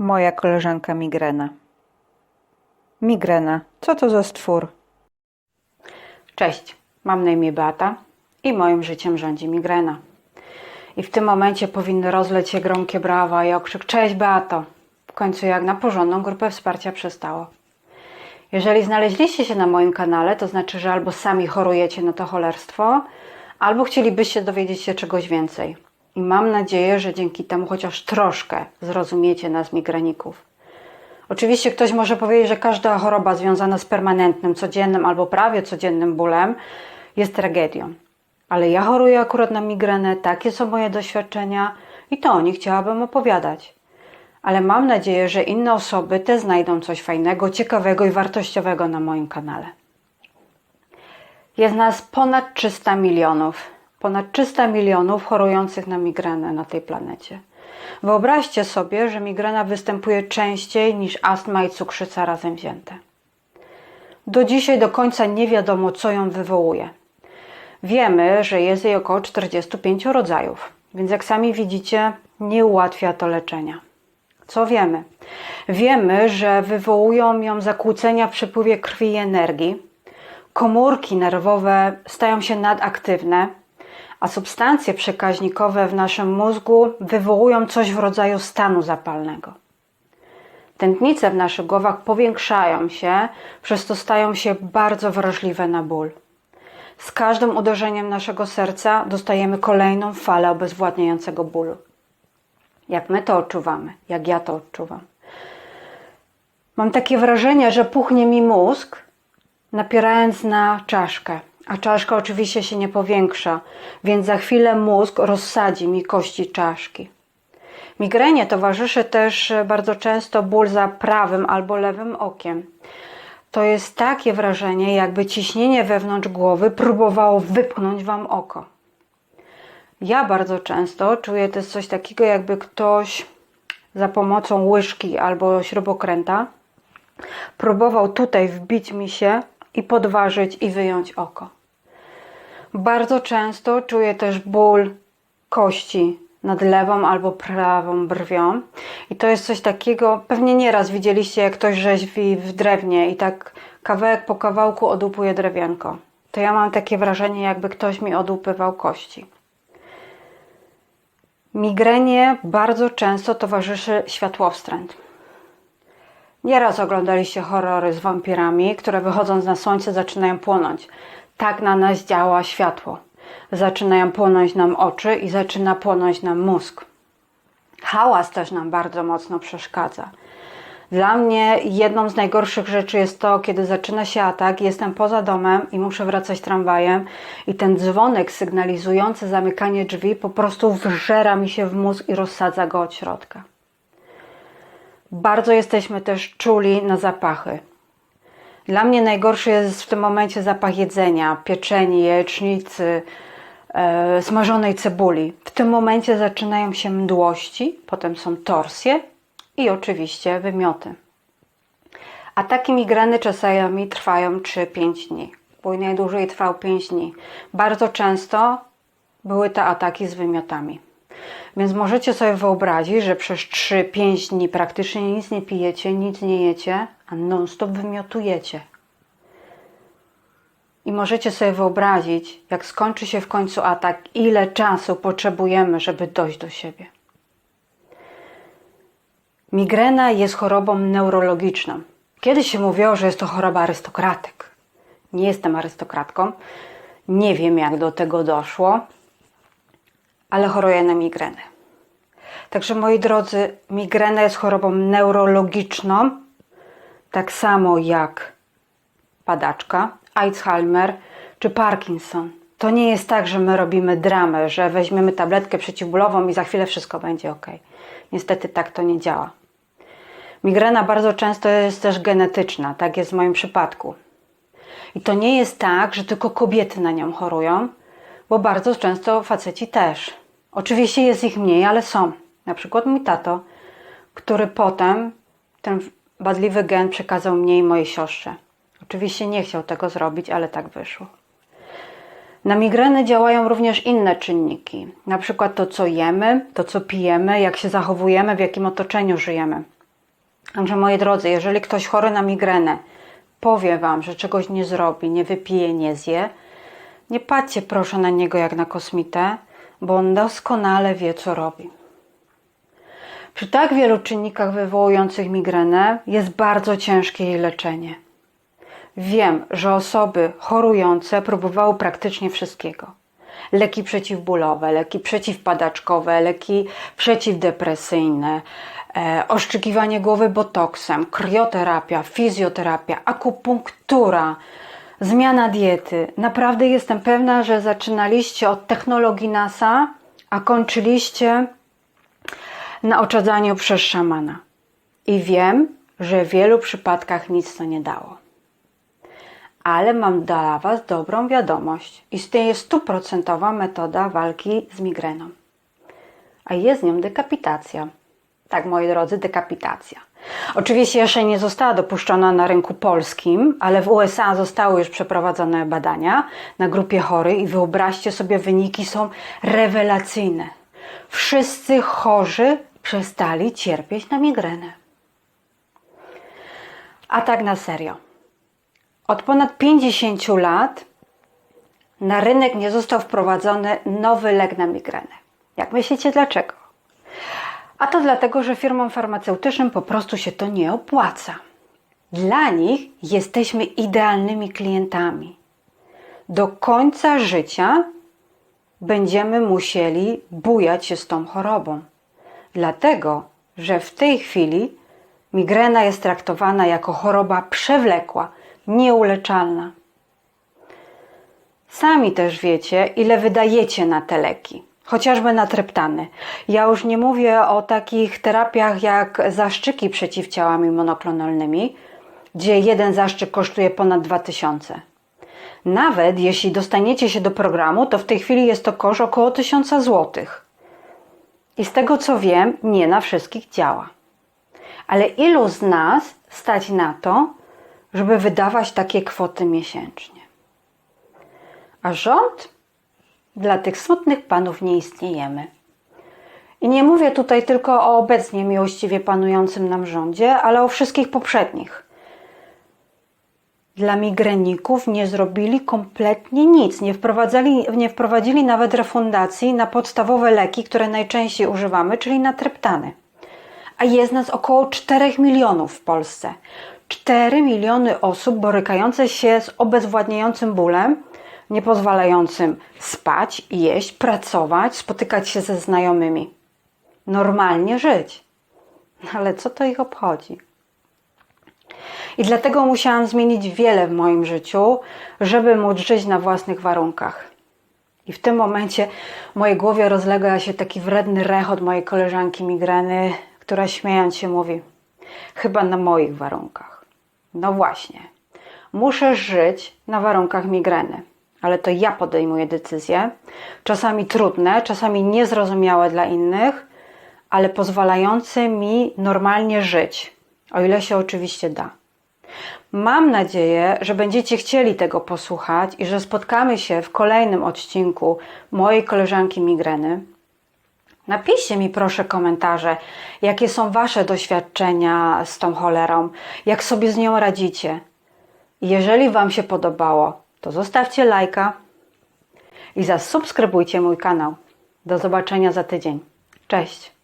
Moja koleżanka migrena. Migrena. Co to za stwór? Cześć, mam na imię Beata i moim życiem rządzi migrena. I w tym momencie powinny rozleć się gromkie brawa i okrzyk Cześć Beato! W końcu jak na porządną grupę wsparcia przystało. Jeżeli znaleźliście się na moim kanale, to znaczy, że albo sami chorujecie na to cholerstwo, albo chcielibyście dowiedzieć się czegoś więcej. I mam nadzieję, że dzięki temu chociaż troszkę zrozumiecie nas migreników. Oczywiście ktoś może powiedzieć, że każda choroba związana z permanentnym, codziennym albo prawie codziennym bólem jest tragedią. Ale ja choruję akurat na migrenę, takie są moje doświadczenia i to o nich chciałabym opowiadać. Ale mam nadzieję, że inne osoby też znajdą coś fajnego, ciekawego i wartościowego na moim kanale. Jest nas ponad 300 milionów. Ponad 300 milionów chorujących na migrenę na tej planecie. Wyobraźcie sobie, że migrena występuje częściej niż astma i cukrzyca razem wzięte. Do dzisiaj do końca nie wiadomo, co ją wywołuje. Wiemy, że jest jej około 45 rodzajów, więc jak sami widzicie, nie ułatwia to leczenia. Co wiemy? Wiemy, że wywołują ją zakłócenia w przepływie krwi i energii, komórki nerwowe stają się nadaktywne, a substancje przekaźnikowe w naszym mózgu wywołują coś w rodzaju stanu zapalnego. Tętnice w naszych głowach powiększają się, przez to stają się bardzo wrażliwe na ból. Z każdym uderzeniem naszego serca dostajemy kolejną falę obezwładniającego bólu. Jak my to odczuwamy, jak ja to odczuwam. Mam takie wrażenie, że puchnie mi mózg, napierając na czaszkę, a czaszka oczywiście się nie powiększa, więc za chwilę mózg rozsadzi mi kości czaszki. Migrenie towarzyszy też bardzo często ból za prawym albo lewym okiem. To jest takie wrażenie, jakby ciśnienie wewnątrz głowy próbowało wypchnąć wam oko. Ja bardzo często czuję też coś takiego, jakby ktoś za pomocą łyżki albo śrubokręta próbował tutaj wbić mi się i podważyć i wyjąć oko. Bardzo często czuję też ból kości nad lewą albo prawą brwią. I to jest coś takiego, pewnie nieraz widzieliście, jak ktoś rzeźbi w drewnie i tak kawałek po kawałku odłupuje drewienko. To ja mam takie wrażenie, jakby ktoś mi odłupywał kości. Migrenie bardzo często towarzyszy światłowstręt. Nieraz oglądaliście horrory z wampirami, które wychodząc na słońce zaczynają płonąć. Tak na nas działa światło. Zaczynają płonąć nam oczy i zaczyna płonąć nam mózg. Hałas też nam bardzo mocno przeszkadza. Dla mnie jedną z najgorszych rzeczy jest to, kiedy zaczyna się atak, jestem poza domem i muszę wracać tramwajem i ten dzwonek sygnalizujący zamykanie drzwi po prostu wżera mi się w mózg i rozsadza go od środka. Bardzo jesteśmy też czuli na zapachy. Dla mnie najgorszy jest w tym momencie zapach jedzenia, pieczeni, jajecznicy, e, smażonej cebuli. W tym momencie zaczynają się mdłości, potem są torsje i oczywiście wymioty. Ataki migreny czasami trwają 3-5 dni. Mój najdłużej trwał 5 dni. Bardzo często były to ataki z wymiotami. Więc możecie sobie wyobrazić, że przez 3-5 dni praktycznie nic nie pijecie, nic nie jecie, a non-stop wymiotujecie. I możecie sobie wyobrazić, jak skończy się w końcu atak, ile czasu potrzebujemy, żeby dojść do siebie. Migrena jest chorobą neurologiczną. Kiedyś się mówiło, że jest to choroba arystokratek. Nie jestem arystokratką. Nie wiem, jak do tego doszło, ale choruję na migrenę. Także moi drodzy, migrena jest chorobą neurologiczną, tak samo jak padaczka, Alzheimer czy Parkinson. To nie jest tak, że my robimy dramę, że weźmiemy tabletkę przeciwbólową i za chwilę wszystko będzie ok. Niestety tak to nie działa. Migrena bardzo często jest też genetyczna, tak jest w moim przypadku. I to nie jest tak, że tylko kobiety na nią chorują, bo bardzo często faceci też. Oczywiście jest ich mniej, ale są. Na przykład mój tato, który potem ten wadliwy gen przekazał mnie i mojej siostrze. Oczywiście nie chciał tego zrobić, ale tak wyszło. Na migreny działają również inne czynniki, na przykład to, co jemy, to, co pijemy, jak się zachowujemy, w jakim otoczeniu żyjemy. Także moi drodzy, jeżeli ktoś chory na migrenę powie Wam, że czegoś nie zrobi, nie wypije, nie zje, nie patrzcie proszę na niego jak na kosmitę, bo on doskonale wie, co robi. Przy tak wielu czynnikach wywołujących migrenę jest bardzo ciężkie jej leczenie. Wiem, że osoby chorujące próbowały praktycznie wszystkiego. Leki przeciwbólowe, leki przeciwpadaczkowe, leki przeciwdepresyjne, e, oszczekiwanie głowy botoksem, krioterapia, fizjoterapia, akupunktura, zmiana diety. Naprawdę jestem pewna, że zaczynaliście od technologii NASA, a kończyliście na oczadzaniu przez szamana. I wiem, że w wielu przypadkach nic to nie dało. Ale mam dla Was dobrą wiadomość. Istnieje stuprocentowa metoda walki z migreną. A jest nią dekapitacja. Tak, moi drodzy, dekapitacja. Oczywiście jeszcze nie została dopuszczona na rynku polskim, ale w USA zostały już przeprowadzone badania na grupie chorych i wyobraźcie sobie, wyniki są rewelacyjne. Wszyscy chorzy przestali cierpieć na migrenę. A tak na serio. Od ponad 50 lat na rynek nie został wprowadzony nowy lek na migrenę. Jak myślicie dlaczego? A to dlatego, że firmom farmaceutycznym po prostu się to nie opłaca. Dla nich jesteśmy idealnymi klientami. Do końca życia będziemy musieli bujać się z tą chorobą. Dlatego, że w tej chwili migrena jest traktowana jako choroba przewlekła, nieuleczalna. Sami też wiecie, ile wydajecie na te leki, chociażby na treptany. Ja już nie mówię o takich terapiach jak zaszczyki przeciwciałami monoklonalnymi, gdzie jeden zaszczyk kosztuje ponad 2000. Nawet jeśli dostaniecie się do programu, to w tej chwili jest to koszt około 1000 zł. I z tego co wiem, nie na wszystkich działa. Ale ilu z nas stać na to, żeby wydawać takie kwoty miesięcznie? A rząd? Dla tych smutnych panów nie istniejemy. I nie mówię tutaj tylko o obecnie miłościwie panującym nam rządzie, ale o wszystkich poprzednich. Dla migreników nie zrobili kompletnie nic. Nie wprowadzili, nie wprowadzili nawet refundacji na podstawowe leki, które najczęściej używamy, czyli na treptany. A jest nas około 4 milionów w Polsce. 4 miliony osób borykających się z obezwładniającym bólem, nie pozwalającym spać, jeść, pracować, spotykać się ze znajomymi. Normalnie żyć. Ale co to ich obchodzi? I dlatego musiałam zmienić wiele w moim życiu, żeby móc żyć na własnych warunkach. I w tym momencie w mojej głowie rozlega się taki wredny rech od mojej koleżanki migreny, która śmiejąc się mówi: Chyba na moich warunkach. No właśnie, muszę żyć na warunkach migreny, ale to ja podejmuję decyzje, czasami trudne, czasami niezrozumiałe dla innych, ale pozwalające mi normalnie żyć, o ile się oczywiście da. Mam nadzieję, że będziecie chcieli tego posłuchać i że spotkamy się w kolejnym odcinku mojej koleżanki migreny. Napiszcie mi proszę komentarze, jakie są Wasze doświadczenia z tą cholerą, jak sobie z nią radzicie. Jeżeli Wam się podobało, to zostawcie lajka i zasubskrybujcie mój kanał. Do zobaczenia za tydzień. Cześć!